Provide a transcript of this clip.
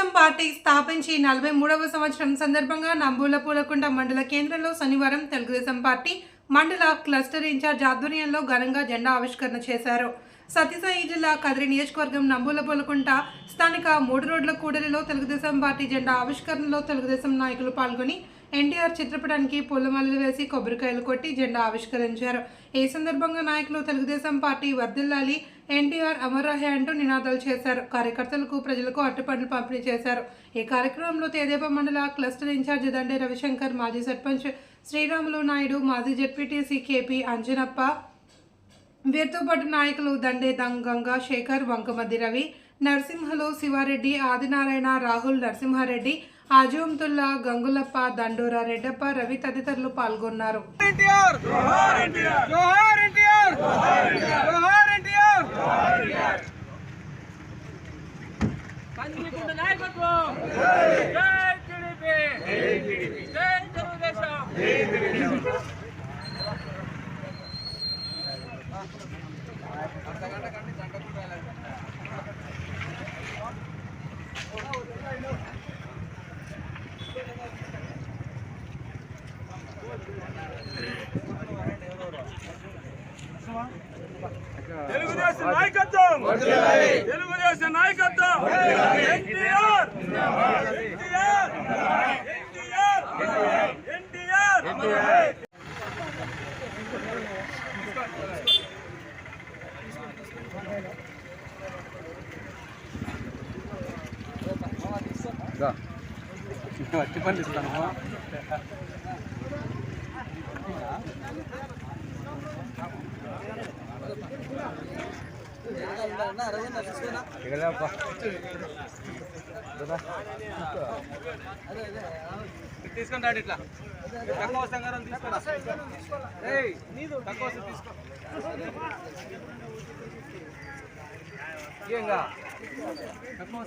Telugu Desam party స్థాపించి నలభై మూడవ సంవత్సరం సందర్భంగా నంబూల పూలకుంట మండల కేంద్రంలో శనివారం తెలుగుదేశం పార్టీ మండల క్లస్టర్ ఇన్ఛార్జ్ ఆధ్వర్యంలో ఘనంగా జెండా ఆవిష్కరణ చేశారు. సత్యసాయి జిల్లా కదిరి నియోజకవర్గం నంబూల పూలకుంట స్థానిక మూడు రోడ్ల కూడలిలో తెలుగుదేశం పార్టీ జెండా ఆవిష్కరణలో తెలుగుదేశం నాయకులు పాల్గొని ఎన్టీఆర్ చిత్రపటానికి పూలమాలలు వేసి కొబ్బరికాయలు కొట్టి జెండా ఆవిష్కరించారు. ఈ సందర్భంగా నాయకులు తెలుగుదేశం పార్టీ వర్దిల్లాలి ఎన్టీఆర్ అమర్రాహే అంటూ నినాదాలు చేశారు. కార్యకర్తలకు ప్రజలకు అట్టుపండ్లు పంపిణీ చేశారు. ఈ కార్యక్రమంలో తేదేప మండల క్లస్టర్ ఇన్ఛార్జ్ దండే రవిశంకర్ మాజీ సర్పంచ్ శ్రీరాములు నాయుడు మాజీ జెడ్పీటీసీ కేపీ అంజనప్ప వీరితో పాటు నాయకులు దండే దంగ్ గంగా శేఖర్ వంకమద్ది రవి నరసింహలు శివారెడ్డి ఆదినారాయణ రాహుల్ నరసింహారెడ్డి ఆజోంతుల్లా గంగులప్ప దండోరా రెడ్డప్ప రవి తదితరులు పాల్గొన్నారు. నాయకత్వం జోహార్ ఎన్టీఆర్ జోహార్ ఎన్టీఆర్ జోహార్ ఎన్టీఆర్ కందికుంట నాయకత్వం జై టీడీపీ జై తెలుగుదేశం తెలుగుదేశం నాయకత్వం! తెలుగుదేశం నాయకత్వం! ఎన్టీఆర్! ఎన్టీఆర్! ఎన్టీఆర్! ఎన్టీఆర్ తీసుకొని రాడు ఇట్లా. తక్కువ సంగారం తీసుకోరా? తక్కువ వస్తే తీసుకో. ఏంగా తక్కువ